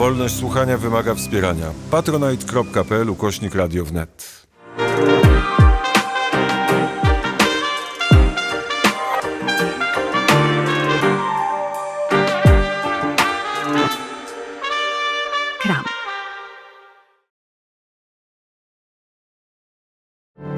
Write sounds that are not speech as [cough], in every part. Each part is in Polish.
Wolność słuchania wymaga wspierania. patronite.pl ukośnik radio wnet. Kram.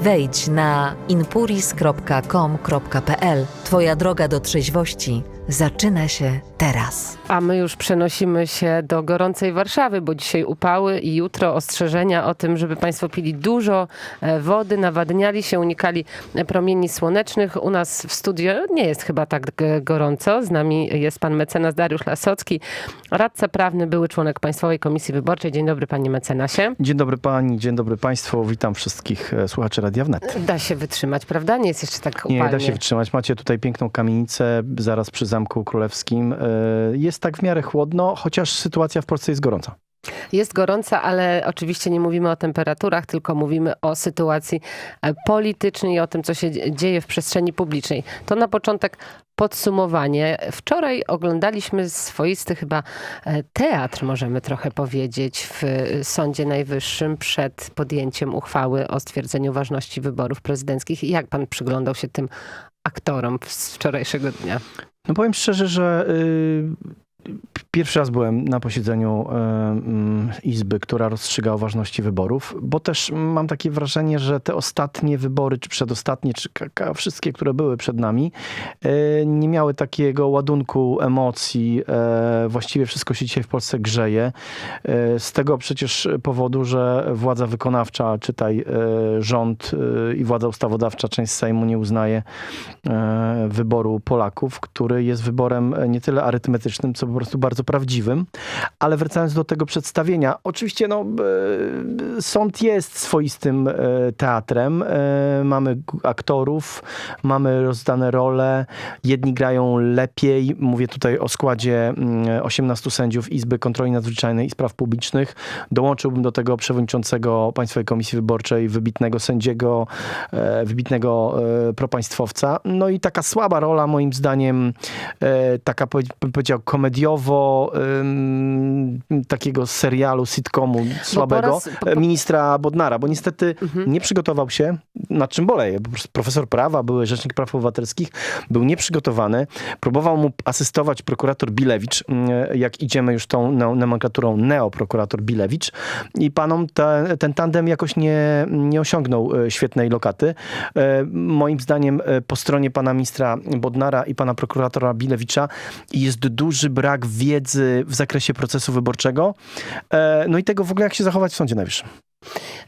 Wejdź na inpuris.com.pl. Twoja droga do trzeźwości zaczyna się teraz. A my już przenosimy się do gorącej Warszawy, bo dzisiaj upały i jutro ostrzeżenia o tym, żeby Państwo pili dużo e, wody, nawadniali się, unikali promieni słonecznych. U nas w studio nie jest chyba tak gorąco. Z nami jest pan mecenas Dariusz Lasocki, radca prawny, były członek Państwowej Komisji Wyborczej. Dzień dobry panie mecenasie. Dzień dobry pani, dzień dobry państwu. Witam wszystkich e, słuchaczy Radia Wnet. Da się wytrzymać, prawda? Nie jest jeszcze tak Nie upalnie. da się wytrzymać. Macie tutaj piękną kamienicę zaraz przy Zamku Królewskim. E, Jest tak w miarę chłodno, chociaż sytuacja w Polsce jest gorąca. Jest gorąca, ale oczywiście nie mówimy o temperaturach, tylko mówimy o sytuacji e, politycznej i o tym, co się dzie- dzieje w przestrzeni publicznej. To na początek podsumowanie. Wczoraj oglądaliśmy swoisty chyba e, teatr, możemy trochę powiedzieć, w Sądzie Najwyższym przed podjęciem uchwały o stwierdzeniu ważności wyborów prezydenckich. Jak pan przyglądał się tym aktorom z wczorajszego dnia? No powiem szczerze, że y, pierwszy raz byłem na posiedzeniu y, mm, Izby, która rozstrzyga o ważności wyborów, bo też mam takie wrażenie, że te ostatnie wybory, czy przedostatnie, czy wszystkie, które były przed nami, y, nie miały takiego ładunku emocji. E, Właściwie wszystko się dzisiaj w Polsce grzeje. E, Z tego przecież powodu, że władza wykonawcza, czytaj e, rząd e, i władza ustawodawcza, część Sejmu nie uznaje e, wyboru Polaków, który jest wyborem e, nie tyle arytmetycznym, co po prostu bardzo prawdziwym. Ale wracając do tego przedstawienia, oczywiście no, e, sąd jest swoistym e, teatrem. E, Mamy aktorów, mamy rozdane role. Jedni grają lepiej. Mówię tutaj o składzie mm, 18 sędziów Izby Kontroli Nadzwyczajnej i Spraw Publicznych. Dołączyłbym do tego przewodniczącego Państwowej Komisji Wyborczej, wybitnego sędziego, wybitnego propaństwowca. No i taka słaba rola moim zdaniem, taka powiedział komediowo, ym, takiego serialu, sitcomu słabego, raz- po- ministra Bodnara, bo niestety Mhm. nie przygotował się, nad czym prostu Profesor prawa, były rzecznik praw obywatelskich, był nieprzygotowany. Próbował mu asystować prokurator Bilewicz, mm, jak idziemy już tą no- nomenklaturą neoprokurator Bilewicz. I panom te, ten tandem jakoś nie, nie osiągnął e, świetnej lokaty. E, Moim zdaniem e, po stronie pana ministra Bodnara i pana prokuratora Bilewicza jest duży brak wiedzy w zakresie procesu wyborczego. E, No i tego w ogóle, jak się zachować w Sądzie Najwyższym.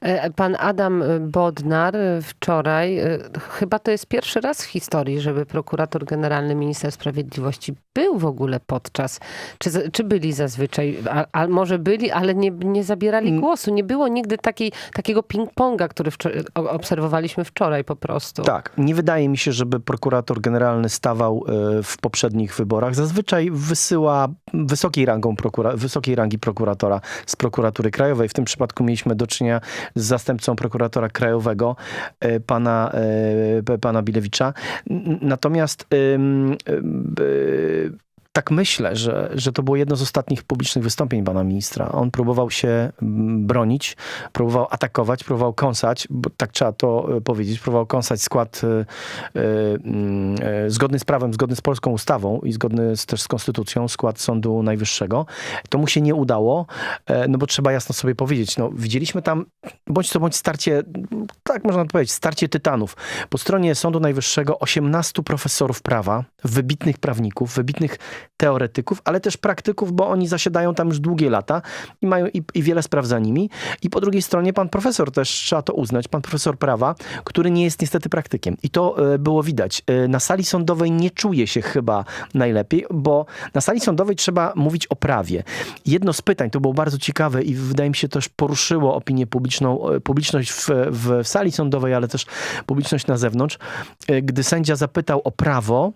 E, Pan Adam Bodnar e, wczoraj, e, chyba to jest pierwszy raz w historii, żeby prokurator generalny minister sprawiedliwości był w ogóle podczas, czy, czy byli zazwyczaj, a, a może byli, ale nie, nie zabierali Mm. głosu. Nie było nigdy takiej, takiego ping-ponga, który wczor- obserwowaliśmy wczoraj po prostu. Tak, nie wydaje mi się, żeby prokurator generalny stawał e, w poprzednich wyborach. Zazwyczaj wysyła wysokiej, rangą prokura- wysokiej rangi prokuratora z prokuratury krajowej. W tym przypadku mieliśmy do czynienia z zastępcą prokuratora krajowego, e, pana, e, pana Bilewicza. Natomiast tak myślę, że, że to było jedno z ostatnich publicznych wystąpień pana ministra. On próbował się mm, bronić, próbował atakować, próbował kąsać, bo tak trzeba to e, powiedzieć, próbował kąsać skład e, mm, e, zgodny z prawem, zgodny z polską ustawą i zgodny z, też z konstytucją, skład Sądu Najwyższego. To mu się nie udało, e, no bo trzeba jasno sobie powiedzieć, no widzieliśmy tam bądź to bądź starcie, tak można powiedzieć, starcie tytanów. Po stronie Sądu Najwyższego 18 profesorów prawa, wybitnych prawników, wybitnych teoretyków, ale też praktyków, bo oni zasiadają tam już długie lata i mają i, i wiele spraw za nimi. I po drugiej stronie pan profesor też, trzeba to uznać, pan profesor prawa, który nie jest niestety praktykiem. I to e, było widać. E, Na sali sądowej nie czuje się chyba najlepiej, bo na sali sądowej trzeba mówić o prawie. Jedno z pytań, to było bardzo ciekawe i wydaje mi się też poruszyło opinię publiczną, e, publiczność w, w, sali sądowej, ale też publiczność na zewnątrz, gdy sędzia zapytał o prawo,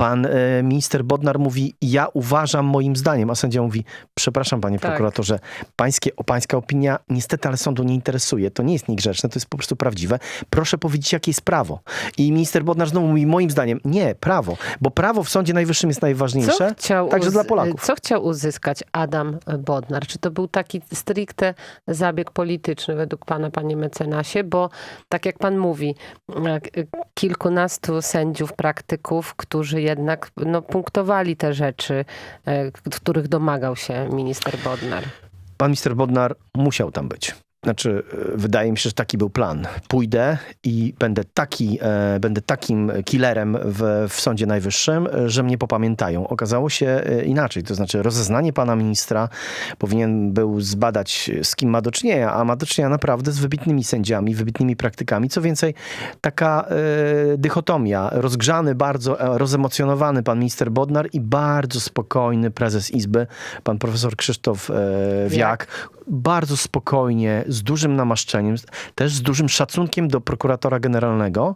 Pan e, minister Bodnar mówi, ja uważam moim zdaniem, a sędzia mówi, przepraszam panie Tak. prokuratorze, pańskie, o, pańska opinia niestety, ale sądu nie interesuje. To nie jest niegrzeczne, to jest po prostu prawdziwe. Proszę powiedzieć, jakie jest prawo. I minister Bodnar znowu mówi, moim zdaniem, nie, prawo, bo prawo w Sądzie Najwyższym jest najważniejsze, także dla Polaków. co chciał uzyskać Adam Bodnar? Czy to był taki stricte zabieg polityczny według pana, panie mecenasie? Bo tak jak pan mówi, jak- kilkunastu sędziów, praktyków, którzy jednak no, punktowali te rzeczy, e, których domagał się minister Bodnar. Pan minister Bodnar musiał tam być. Znaczy, e, wydaje mi się, że taki był plan. Pójdę i będę, taki, e, będę takim killerem w, w Sądzie Najwyższym, e, że mnie popamiętają. Okazało się e, inaczej. To znaczy, rozeznanie pana ministra powinien był zbadać, z kim ma do czynienia, a ma do czynienia naprawdę z wybitnymi sędziami, wybitnymi praktykami. Co więcej, taka e, dychotomia. Rozgrzany, bardzo e, rozemocjonowany pan minister Bodnar i bardzo spokojny prezes Izby, pan profesor Krzysztof e, Wiak. Bardzo spokojnie, z dużym namaszczeniem, też z dużym szacunkiem do prokuratora generalnego,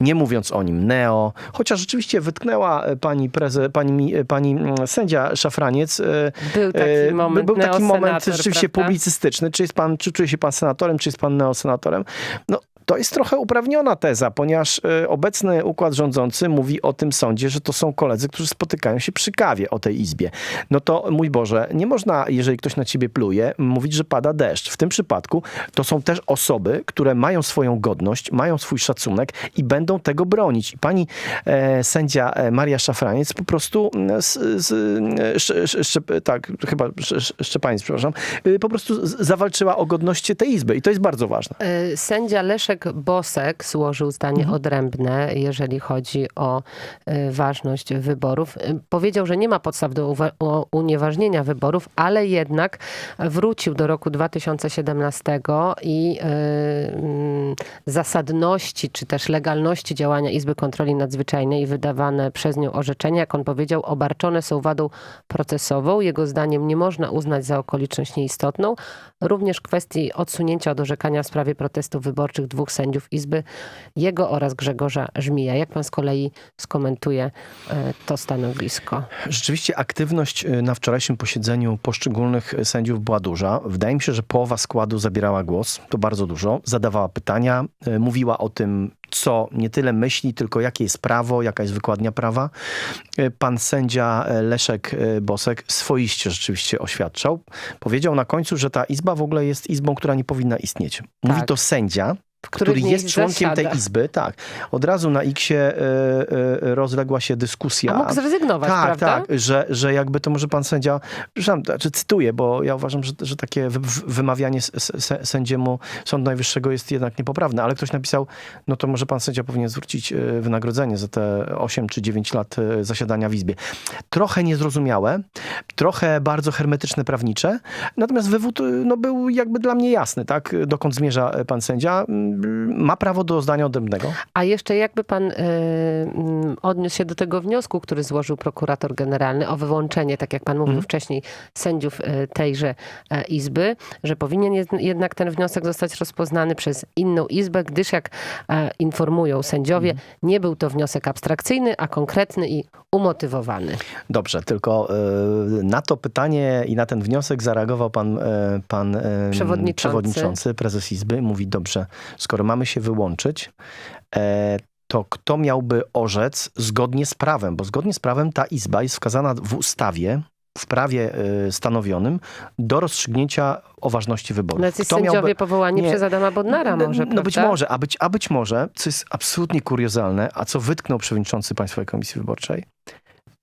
nie mówiąc o nim neo, chociaż rzeczywiście wytknęła e, pani, preze, pani, e, pani mm, sędzia Szafraniec, e, Był taki moment, Był taki moment rzeczywiście prawda? publicystyczny. Czy, jest pan, czy czuje się pan senatorem, czy jest pan neosenatorem? No, to jest trochę uprawniona teza, ponieważ e, obecny układ rządzący mówi o tym sądzie, że to są koledzy, którzy spotykają się przy kawie o tej izbie. No to, mój Boże, nie można, jeżeli ktoś na ciebie pluje, mówić, że pada deszcz. W tym przypadku to są też osoby, które mają swoją godność, mają swój szacunek i będą tego bronić. I pani e, sędzia e, Maria Szafraniec po prostu z, z, e, sz, sz, szczep- tak, chyba sz, sz, Szczepaniec, przepraszam, y, po prostu zawalczyła o godność tej izby i to jest bardzo ważne. E, Sędzia Leszek Bosek złożył zdanie Mhm. odrębne, jeżeli chodzi o e, ważność wyborów. E, Powiedział, że nie ma podstaw do unieważnienia wyborów, ale jednak wrócił do roku 2017 i e, mm, zasadności, czy też legalności działania Izby Kontroli Nadzwyczajnej i wydawane przez nią orzeczenia, jak on powiedział, obarczone są wadą procesową. Jego zdaniem nie można uznać za okoliczność nieistotną. Również kwestii odsunięcia od orzekania w sprawie protestów wyborczych dwóch sędziów Izby, jego oraz Grzegorza Żmija. Jak pan z kolei skomentuje e, to stanowisko? Rzeczywiście aktywność y, na wczorajszym posiedzeniu poszczególnych sędziów była duża. Wydaje mi się, że połowa składu zabierała głos, to bardzo dużo, zadawała pytania, y, mówiła o tym, co nie tyle myśli, tylko jakie jest prawo, jaka jest wykładnia prawa. Pan sędzia Leszek Bosek swoiście rzeczywiście oświadczał. Powiedział na końcu, że ta izba w ogóle jest izbą, która nie powinna istnieć. Mówi Tak. to sędzia, który jest członkiem tej izby. Tak. Od razu na X-ie y, y, rozległa się dyskusja. A mógł zrezygnować, Tak, prawda? tak, że, że jakby to może pan sędzia, przepraszam, znaczy cytuję, bo ja uważam, że, że takie wy, wy- wymawianie sędziemu Sądu Najwyższego jest jednak niepoprawne, ale ktoś napisał, no to może pan sędzia powinien zwrócić e, wynagrodzenie za te 8 czy 9 lat zasiadania w Izbie. Trochę niezrozumiałe, trochę bardzo hermetyczne prawnicze, natomiast wywód no, był jakby dla mnie jasny, tak, dokąd zmierza pan sędzia. Ma prawo do zdania odrębnego. A jeszcze jakby pan y, mm, odniósł się do tego wniosku, który złożył prokurator generalny o wyłączenie, tak jak pan mówił Mhm. wcześniej, sędziów y, tejże e, izby, że powinien jed- jednak ten wniosek zostać rozpoznany przez inną izbę, gdyż jak e, informują sędziowie, Mhm. nie był to wniosek abstrakcyjny, a konkretny i umotywowany. Dobrze, tylko na to pytanie i na ten wniosek zareagował pan, e, pan e, Przewodniczący. przewodniczący, prezes Izby. Mówi, dobrze, skoro mamy się wyłączyć, e, to kto miałby orzec zgodnie z prawem? Bo zgodnie z prawem ta Izba jest wskazana w ustawie, w prawie e, stanowionym do rozstrzygnięcia o ważności wyborów. No jacyś sędziowie miałby- powołani Nie. przez Adama Bodnara może, no być może, a być, a być może, co jest absolutnie kuriozalne, a co wytknął przewodniczący Państwowej Komisji Wyborczej,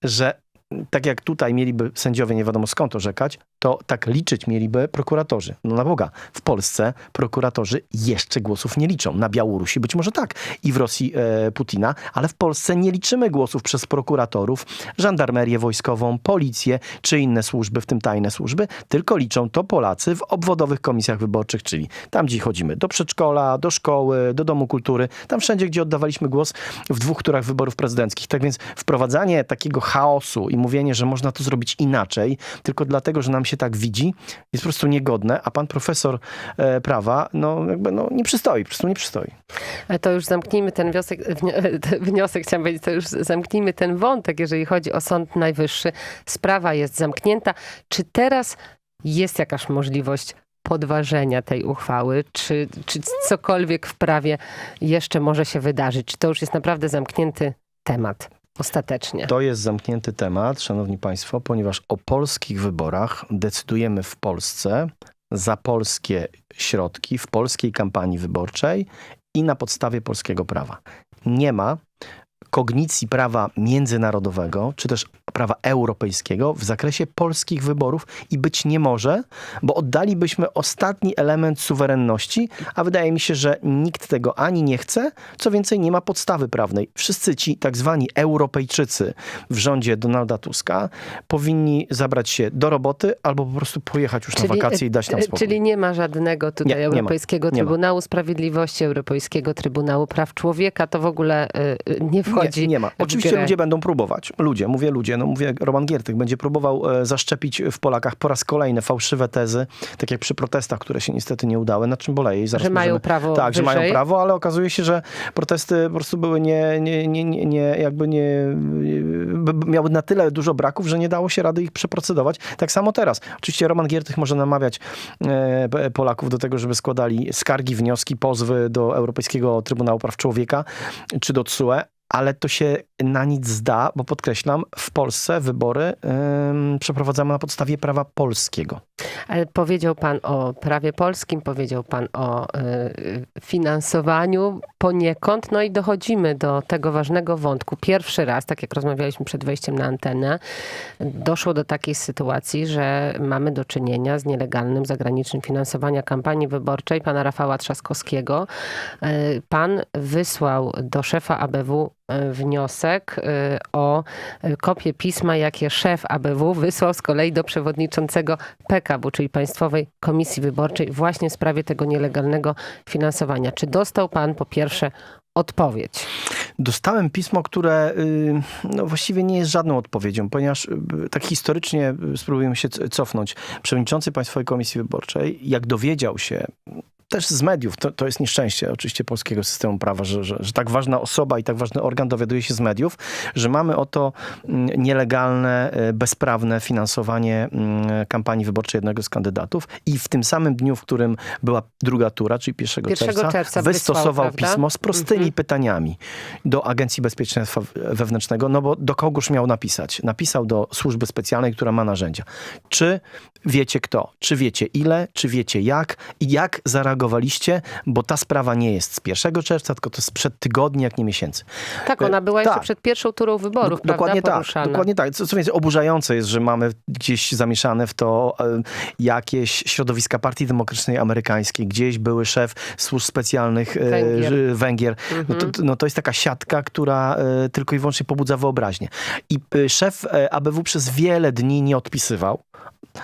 że tak jak tutaj mieliby sędziowie nie wiadomo skąd orzekać, to tak liczyć mieliby prokuratorzy. No na Boga, w Polsce prokuratorzy jeszcze głosów nie liczą. Na Białorusi być może tak i w Rosji e, Putina, ale w Polsce nie liczymy głosów przez prokuratorów, żandarmerię wojskową, policję czy inne służby, w tym tajne służby, tylko liczą to Polacy w obwodowych komisjach wyborczych, czyli tam, gdzie chodzimy do przedszkola, do szkoły, do domu kultury, tam wszędzie, gdzie oddawaliśmy głos w dwóch turach wyborów prezydenckich. Tak więc wprowadzanie takiego chaosu i mówienie, że można to zrobić inaczej, tylko dlatego, że nam się tak widzi, jest po prostu niegodne, a pan profesor e, prawa, no jakby no, nie przystoi, po prostu nie przystoi. E, To już zamknijmy ten wniosek, wnio- wniosek, chciałam powiedzieć, to już zamknijmy ten wątek, jeżeli chodzi o Sąd Najwyższy. Sprawa jest zamknięta. Czy teraz jest jakaś możliwość podważenia tej uchwały? Czy, czy cokolwiek w prawie jeszcze może się wydarzyć? Czy to już jest naprawdę zamknięty temat ostatecznie? To jest zamknięty temat, szanowni państwo, ponieważ o polskich wyborach decydujemy w Polsce za polskie środki, w polskiej kampanii wyborczej i na podstawie polskiego prawa. Nie ma kognicji prawa międzynarodowego, czy też prawa europejskiego w zakresie polskich wyborów i być nie może, bo oddalibyśmy ostatni element suwerenności, a wydaje mi się, że nikt tego ani nie chce, co więcej nie ma podstawy prawnej. Wszyscy ci tak zwani Europejczycy w rządzie Donalda Tuska powinni zabrać się do roboty albo po prostu pojechać już na wakacje i dać nam e, spokój. Czyli nie ma żadnego tutaj Nie. Europejskiego Nie ma. Trybunału Sprawiedliwości, Europejskiego Trybunału Praw Człowieka. To w ogóle e, nie wchodzi Nie, nie ma. Oczywiście grę. ludzie będą próbować. Ludzie, mówię ludzie, no mówię Roman Giertych, będzie próbował e, zaszczepić w Polakach po raz kolejny fałszywe tezy, tak jak przy protestach, które się niestety nie udały, na czym boleje i zaraz Że mają możemy- prawo Tak, że mają wyżej. prawo, ale okazuje się, że protesty po prostu były nie, nie, nie, nie, nie jakby nie, miały na tyle dużo braków, że nie dało się rady ich przeprocedować. Tak samo teraz. Oczywiście Roman Giertych może namawiać e, Polaków do tego, żeby składali skargi, wnioski, pozwy do Europejskiego Trybunału Praw Człowieka czy do TSUE, ale to się na nic zda, bo podkreślam, w Polsce wybory ym, przeprowadzamy na podstawie prawa polskiego. Powiedział pan o prawie polskim, powiedział pan o y, finansowaniu poniekąd, no i dochodzimy do tego ważnego wątku. Pierwszy raz, tak jak rozmawialiśmy przed wejściem na antenę, doszło do takiej sytuacji, że mamy do czynienia z nielegalnym zagranicznym finansowaniem kampanii wyborczej pana Rafała Trzaskowskiego. Y, Pan wysłał do szefa ABW wniosek y, o y, kopię pisma, jakie szef ABW wysłał z kolei do przewodniczącego PKW, czyli Państwowej Komisji Wyborczej, właśnie w sprawie tego nielegalnego finansowania. Czy dostał pan po pierwsze odpowiedź? Dostałem pismo, które y, no, właściwie nie jest żadną odpowiedzią, ponieważ y, tak historycznie y, spróbujemy się cofnąć. Przewodniczący Państwowej Komisji Wyborczej, jak dowiedział się, też z mediów, to, to jest nieszczęście oczywiście polskiego systemu prawa, że, że, że tak ważna osoba i tak ważny organ dowiaduje się z mediów, że mamy oto mm, nielegalne, y, bezprawne finansowanie mm, kampanii wyborczej jednego z kandydatów i w tym samym dniu, w którym była druga tura, czyli 1, 1 czerwca, czerwca wystosował wysłał, pismo z prostymi Mhm. pytaniami do Agencji Bezpieczeństwa Wewnętrznego, no bo do kogoż miał napisać? Napisał do służby specjalnej, która ma narzędzia. Czy wiecie kto? Czy wiecie ile? Czy wiecie jak? I jak Bo ta sprawa nie jest z 1 czerwca, tylko to jest sprzed tygodni, jak nie miesięcy. Tak, ona była tak. jeszcze przed pierwszą turą wyborów, prawda? Dokładnie tak. Poruszana. Dokładnie tak. Co, co więcej, oburzające jest, że mamy gdzieś zamieszane w to jakieś środowiska Partii Demokratycznej Amerykańskiej, gdzieś były szef służb specjalnych e, Węgier. Węgier. No, Mhm. to, no to jest taka siatka, która e, tylko i wyłącznie pobudza wyobraźnię. I e, szef ABW przez wiele dni nie odpisywał.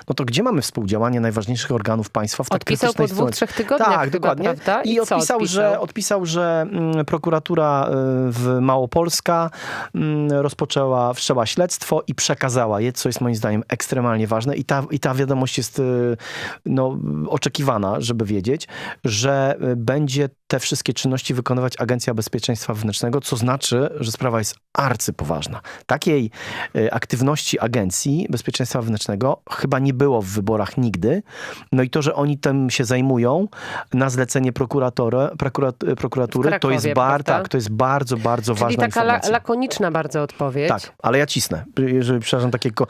No to gdzie mamy współdziałanie najważniejszych organów państwa w tak Odpisał po krytycznej dwóch, sytuacji? trzech tygodniach Tak, chyba, dokładnie. prawda? I, co odpisał, że, odpisał, że mm, prokuratura y, w Małopolska mm, rozpoczęła, wszczęła śledztwo i przekazała je, co jest moim zdaniem ekstremalnie ważne. I ta, i ta wiadomość jest y, no, oczekiwana, żeby wiedzieć, że y, będzie te wszystkie czynności wykonywać Agencja Bezpieczeństwa Wewnętrznego, co znaczy, że sprawa jest arcypoważna. Takiej y, aktywności Agencji Bezpieczeństwa Wewnętrznego chyba nie było w wyborach nigdy. No i to, że oni tym się zajmują na zlecenie prokuratora, prokurat, prokuratury, W to jest, Krakowie, bar, tak, to jest bardzo, bardzo Czyli ważna taka la, informacja. lakoniczna bardzo odpowiedź. Tak, ale ja cisnę, jeżeli przepraszam takie ko-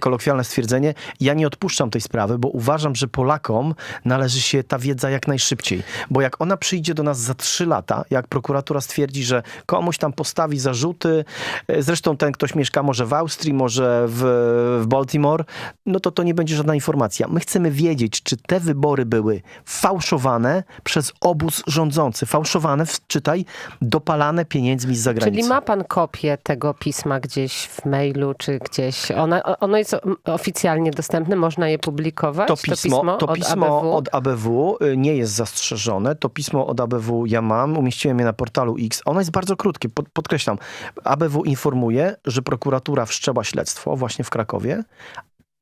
kolokwialne stwierdzenie. Ja nie odpuszczam tej sprawy, bo uważam, że Polakom należy się ta wiedza jak najszybciej. Bo jak ona przyjdzie do nas za trzy lata, jak prokuratura stwierdzi, że komuś tam postawi zarzuty, e, zresztą ten ktoś mieszka może w Austrii, może w, w Baltimore, no to to nie będzie żadna informacja. My chcemy wiedzieć, czy te wybory były fałszowane przez obóz rządzący. Fałszowane, czytaj, dopalane pieniędzmi z zagranicy. Czyli ma pan kopię tego pisma gdzieś w mailu, czy gdzieś? Ona, ono jest oficjalnie dostępne, można je publikować? To pismo, to od pismo ABW? od ABW y, nie jest zastrzeżone. To pismo od od ABW ja mam, umieściłem je na portalu X. Ono jest bardzo krótkie, pod, podkreślam. ABW informuje, że prokuratura wszczęła śledztwo właśnie w Krakowie,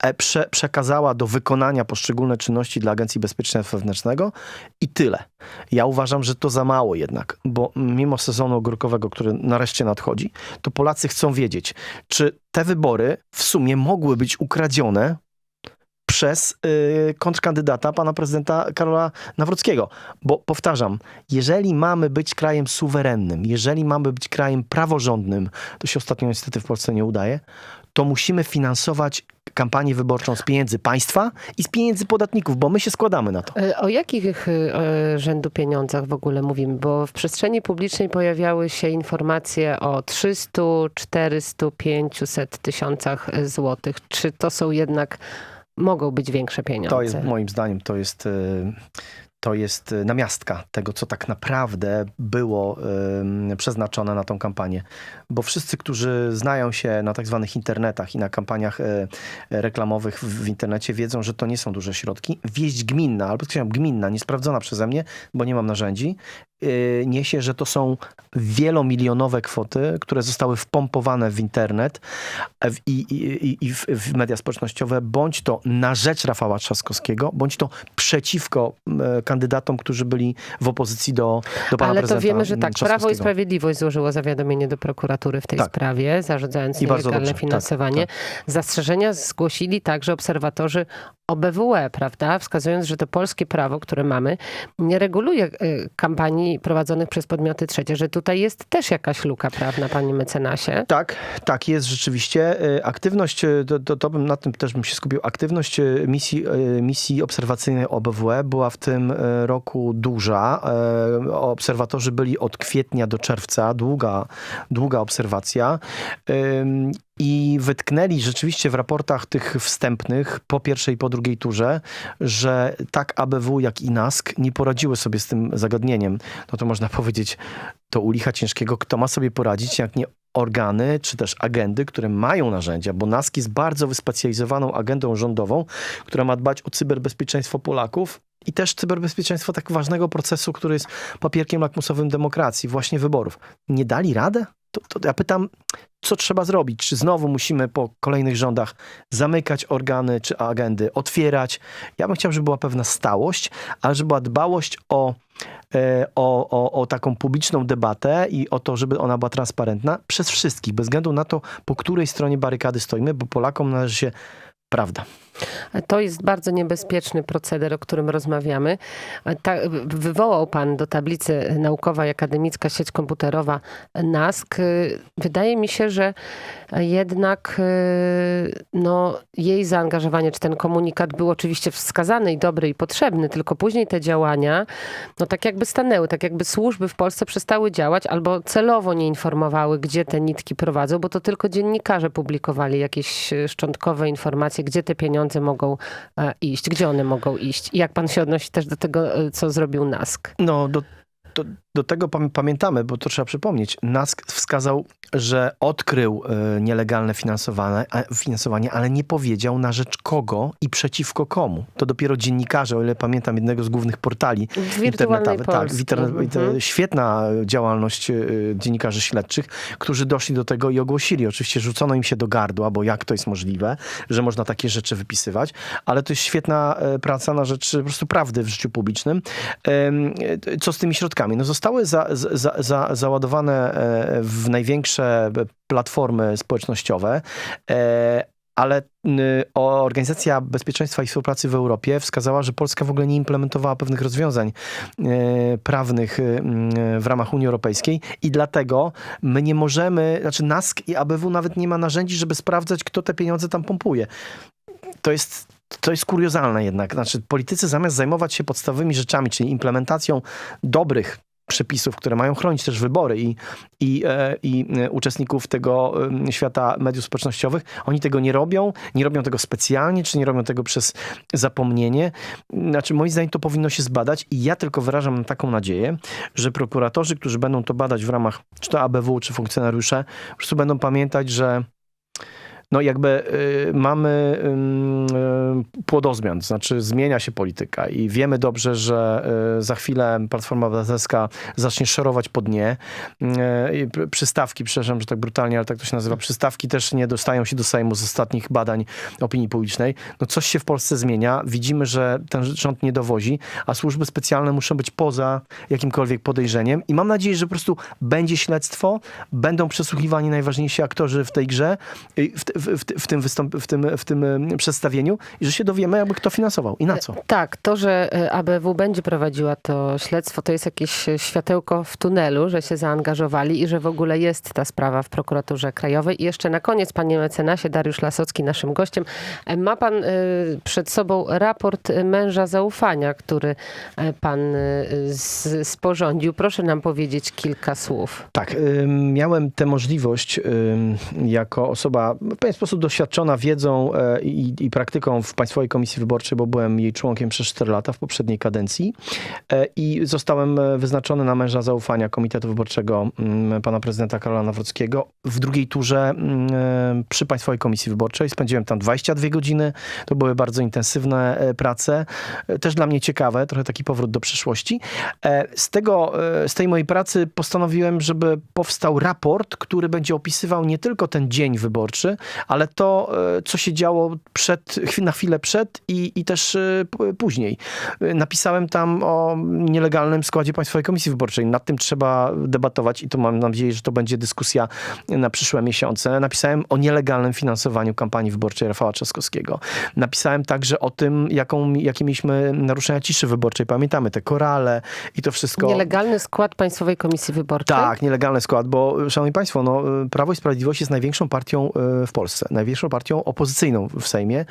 e, prze, przekazała do wykonania poszczególne czynności dla Agencji Bezpieczeństwa Wewnętrznego i tyle. Ja uważam, że to za mało jednak, bo mimo sezonu ogórkowego, który nareszcie nadchodzi, to Polacy chcą wiedzieć, czy te wybory w sumie mogły być ukradzione przez y, kontrkandydata pana prezydenta Karola Nawrockiego. Bo powtarzam, jeżeli mamy być krajem suwerennym, jeżeli mamy być krajem praworządnym, to się ostatnio niestety w Polsce nie udaje, to musimy finansować kampanię wyborczą z pieniędzy państwa i z pieniędzy podatników, bo my się składamy na to. E, O jakich e, rzędu pieniądzach w ogóle mówimy? Bo w przestrzeni publicznej pojawiały się informacje o 300, 400, 500 tysiącach e, złotych. Czy to są jednak, mogą być większe pieniądze? To jest moim zdaniem, to jest, y, to jest namiastka tego, co tak naprawdę było przeznaczone na tą kampanię. Bo wszyscy, którzy znają się na tak zwanych internetach i na kampaniach y, reklamowych w, internecie, wiedzą, że to nie są duże środki. Wieść gminna, albo powiedziałem gminna, niesprawdzona przeze mnie, bo nie mam narzędzi, niesie, że to są wielomilionowe kwoty, które zostały wpompowane w internet e, i, i, i- w, media społecznościowe, bądź to na rzecz Rafała Trzaskowskiego, bądź to przeciwko e, kandydatom, którzy byli w opozycji do, do pana Ale to prezydenta wiemy, że tak, Prawo i. Sprawiedliwość złożyło zawiadomienie do prokuratury w tej Tak. sprawie, zarzucając I nielegalne tak, finansowanie. Zastrzeżenia zgłosili także obserwatorzy OBWE, prawda? Wskazując, że to polskie prawo, które mamy, nie reguluje y, prowadzonych przez podmioty trzecie, że tutaj jest też jakaś luka prawna, panie mecenasie. Tak, tak jest rzeczywiście. E, Aktywność, e, to, to, to bym na tym też bym się skupił. Aktywność e, misji, misji obserwacyjnej OBWE była w tym roku duża. Obserwatorzy byli od kwietnia do czerwca, długa, długa obserwacja. I wytknęli rzeczywiście w raportach tych wstępnych po pierwszej i po drugiej turze, że tak ABW jak i NASK nie poradziły sobie z tym zagadnieniem. No to można [laughs] powiedzieć, to u licha ciężkiego, kto ma sobie poradzić, jak nie organy czy też agendy, które mają narzędzia, bo NASK jest bardzo wyspecjalizowaną agendą rządową, która ma dbać o cyberbezpieczeństwo Polaków i też cyberbezpieczeństwo tak ważnego procesu, który jest papierkiem lakmusowym demokracji, właśnie wyborów. Nie dali radę? To, to ja pytam, co trzeba zrobić? Czy znowu musimy po kolejnych rządach zamykać organy czy agendy, otwierać? Ja bym chciał, żeby była pewna stałość, ale żeby była dbałość o e, o, o, o taką publiczną debatę i o to, żeby ona była transparentna przez wszystkich, bez względu na to, po której stronie barykady stoimy, bo Polakom należy się prawda. To jest bardzo niebezpieczny proceder, o którym rozmawiamy. Ta, wywołał pan do tablicy naukowa i akademicka sieć komputerowa NASK. Wydaje mi się, że jednak no, jej zaangażowanie, czy ten komunikat był oczywiście wskazany i dobry i potrzebny, tylko później te działania, no tak jakby stanęły, tak jakby służby w Polsce przestały działać albo celowo nie informowały, gdzie te nitki prowadzą, bo to tylko dziennikarze publikowali jakieś szczątkowe informacje, gdzie te pieniądze mogą e, iść, gdzie one mogą iść. Jak pan się odnosi też do tego, e, co zrobił NASK? No, do, do, do tego pam- pamiętamy, bo to trzeba przypomnieć. NASK wskazał, że odkrył e, nielegalne finansowanie, finansowanie, ale nie powiedział na rzecz kogo i przeciwko komu. To dopiero dziennikarze, o ile pamiętam, jednego z głównych portali internetowych. Tak, Mhm. świetna działalność e, dziennikarzy śledczych, którzy doszli do tego i ogłosili. Oczywiście rzucono im się do gardła, bo jak to jest możliwe, że można takie rzeczy wypisywać, ale to jest świetna e, praca na rzecz po prostu prawdy w życiu publicznym. Co z tymi środkami? No zostały za, za, za, załadowane e, w największe platformy społecznościowe, e, ale Organizacja Bezpieczeństwa i Współpracy w Europie wskazała, że Polska w ogóle nie implementowała pewnych rozwiązań e, prawnych w ramach Unii Europejskiej i dlatego my nie możemy, znaczy NASK i ABW nawet nie ma narzędzi, żeby sprawdzać, kto te pieniądze tam pompuje. To jest to jest kuriozalne jednak. Znaczy, politycy zamiast zajmować się podstawowymi rzeczami, czyli implementacją dobrych przepisów, które mają chronić też wybory i, i, e, i e, uczestników tego e, świata mediów społecznościowych, oni tego nie robią, nie robią tego specjalnie, czy nie robią tego przez zapomnienie. Znaczy, moim zdaniem to powinno się zbadać i ja tylko wyrażam taką nadzieję, że prokuratorzy, którzy będą to badać w ramach czy to ABW, czy funkcjonariusze, po prostu będą pamiętać, że no jakby y, mamy y, płodozmian, to znaczy zmienia się polityka i wiemy dobrze, że y, za chwilę Platforma Obywatelska zacznie szerować po dnie. Y, przystawki, przepraszam, że tak brutalnie, ale tak to się nazywa, przystawki też nie dostają się do Sejmu z ostatnich badań opinii publicznej. No coś się w Polsce zmienia. Widzimy, że ten rząd nie dowozi, a służby specjalne muszą być poza jakimkolwiek podejrzeniem i mam nadzieję, że po prostu będzie śledztwo, będą przesłuchiwani najważniejsi aktorzy w tej grze, w, w, w, tym, wystąp- w, tym, w tym przedstawieniu i że się dowiemy, jakby kto finansował i na co. Tak, to, że e, ABW będzie prowadziła to śledztwo, to jest jakieś e, światełko w tunelu, że się zaangażowali i że w ogóle jest ta sprawa w prokuraturze krajowej. I jeszcze na koniec, panie mecenasie, Dariusz Lasocki, naszym gościem. E, Ma pan e, przed sobą raport e, męża zaufania, który e, pan e, sporządził. Proszę nam powiedzieć kilka słów. Tak, miałem tę możliwość jako osoba pewien sposób doświadczona wiedzą e, i, i praktyką w Państwowej Komisji Wyborczej, bo byłem jej członkiem przez 4 lata w poprzedniej kadencji e, i zostałem e, wyznaczony na męża zaufania Komitetu Wyborczego ym, pana prezydenta Karola Nawrockiego w drugiej turze e, przy Państwowej Komisji Wyborczej. Spędziłem tam 22 godziny. To były bardzo intensywne prace. Też dla mnie ciekawe, trochę taki powrót do przeszłości. E, Z, tego, z tej mojej pracy postanowiłem, żeby powstał raport, który będzie opisywał nie tylko ten dzień wyborczy, ale to, e, co się działo przed, na chwilę przed i, i też e, później. E, Napisałem tam o nielegalnym składzie Państwowej Komisji Wyborczej. Nad tym trzeba debatować i to mam nadzieję, że to będzie dyskusja na przyszłe miesiące. Napisałem o nielegalnym finansowaniu kampanii wyborczej Rafała Trzaskowskiego. Napisałem także o tym, jaką, jakie mieliśmy naruszenia ciszy wyborczej. Pamiętamy te korale i to wszystko. Nielegalny skład Państwowej Komisji Wyborczej. Tak, nielegalny skład, bo szanowni państwo, no, Prawo i Sprawiedliwość jest największą partią w Polsce, największą partią opozycyjną w Sejmie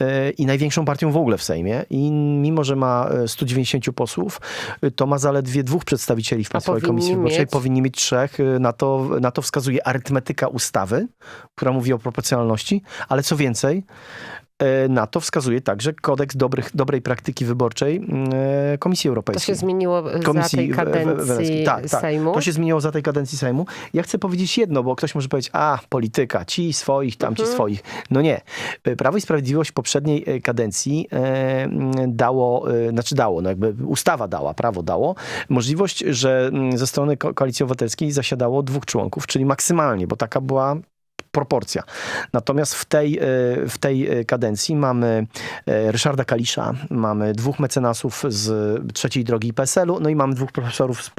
e, i największą partią w ogóle w Sejmie. I mimo, że ma e, 190 posłów, e, to ma zaledwie dwóch przedstawicieli w Państwowej Komisji Wyborczej, powinni mieć trzech. E, Na to, na to wskazuje arytmetyka ustawy, która mówi o proporcjonalności, ale co więcej, e, na to wskazuje także kodeks dobrych, dobrej praktyki wyborczej e, Komisji To Europejskiej. się zmieniło e, za Komisji tej kadencji. Tak, tak. Sejmu. To się zmieniło za tej kadencji Sejmu. Ja chcę powiedzieć jedno, bo ktoś może powiedzieć, a polityka, ci swoich, tamci Mhm. swoich. No nie. Prawo i Sprawiedliwość w poprzedniej e, kadencji e, dało, e, znaczy dało, no jakby ustawa dała, prawo dało, możliwość, że ze strony Ko- Koalicji Obywatelskiej zasiadało dwóch członków, czyli maksymalnie, bo taka była proporcja. Natomiast w tej, e, w tej e, kadencji mamy e, Ryszarda Kalisza, mamy dwóch mecenasów z trzeciej drogi PSL-u, no i mamy dwóch profesorów z,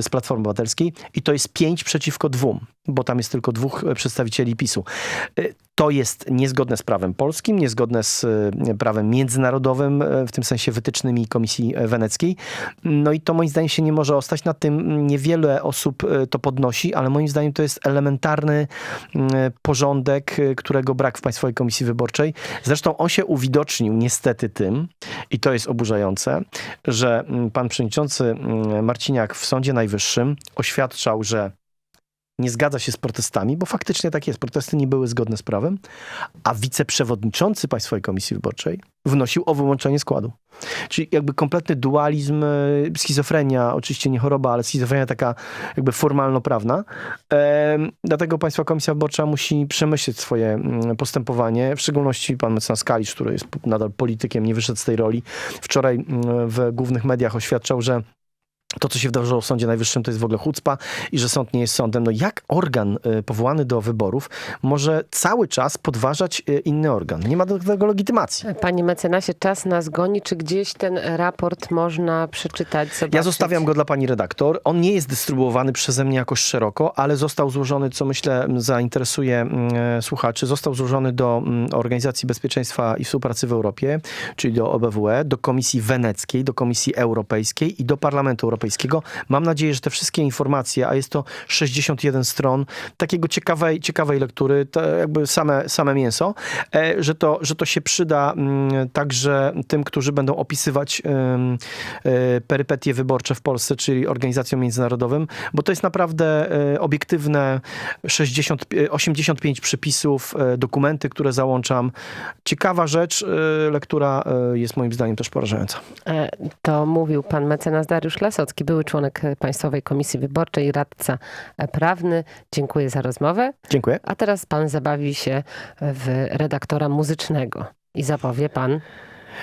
z Platformy Obywatelskiej i to jest pięć przeciwko dwóm, bo tam jest tylko dwóch e, przedstawicieli PiSu. E, To jest niezgodne z prawem polskim, niezgodne z e, prawem międzynarodowym, w tym sensie wytycznymi Komisji Weneckiej. No i to moim zdaniem się nie może ostać. Nad tym niewiele osób to podnosi, ale moim zdaniem to jest elementarny porządek, którego brak w Państwowej Komisji Wyborczej. Zresztą on się uwidocznił niestety tym, i to jest oburzające, że pan przewodniczący Marciniak w Sądzie Najwyższym oświadczał, że nie zgadza się z protestami, bo faktycznie tak jest. Protesty nie były zgodne z prawem, a wiceprzewodniczący Państwowej Komisji Wyborczej wnosił o wyłączenie składu. Czyli jakby kompletny dualizm, e, schizofrenia, oczywiście nie choroba, ale schizofrenia taka jakby formalno-prawna. Em, Dlatego Państwa Komisja Wyborcza musi przemyśleć swoje mm, postępowanie, w szczególności pan mecenas Kalisz, który jest nadal politykiem, nie wyszedł z tej roli. Wczoraj mm, w głównych mediach oświadczał, że to, co się wydarzyło w Sądzie Najwyższym, to jest w ogóle chucpa i że sąd nie jest sądem. No jak organ y, powołany do wyborów może cały czas podważać y, inny organ? Nie ma do tego legitymacji. Panie mecenasie, czas nas goni. Czy gdzieś ten raport można przeczytać, zobaczyć? Ja zostawiam go dla pani redaktor. On nie jest dystrybuowany przeze mnie jakoś szeroko, ale został złożony, co myślę zainteresuje e, słuchaczy, został złożony do Organizacji Bezpieczeństwa i Współpracy w Europie, czyli do OBWE, do Komisji Weneckiej, do Komisji Europejskiej i do Parlamentu Europejskiego. Mam nadzieję, że te wszystkie informacje, a jest to 61 stron takiego ciekawej, ciekawej lektury, jakby same, same mięso, e, że to, że to się przyda mm, także tym, którzy będą opisywać e, perypetie wyborcze w Polsce, czyli organizacjom międzynarodowym, bo to jest naprawdę e, obiektywne 60, e, 85 przypisów, dokumenty, które załączam. Ciekawa rzecz, lektura jest moim zdaniem też porażająca. To mówił pan mecenas Dariusz Lasocki. Były członek e, Państwowej Komisji Wyborczej, radca e, prawny. Dziękuję za rozmowę. Dziękuję. A teraz pan zabawi się w redaktora muzycznego i zapowie pan.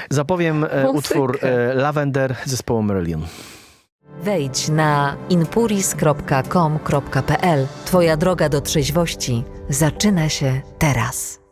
Zapowiem e, Muzykę. utwór Lavender zespołu Marillion. Wejdź na inpuris.com.pl. Twoja droga do trzeźwości zaczyna się teraz.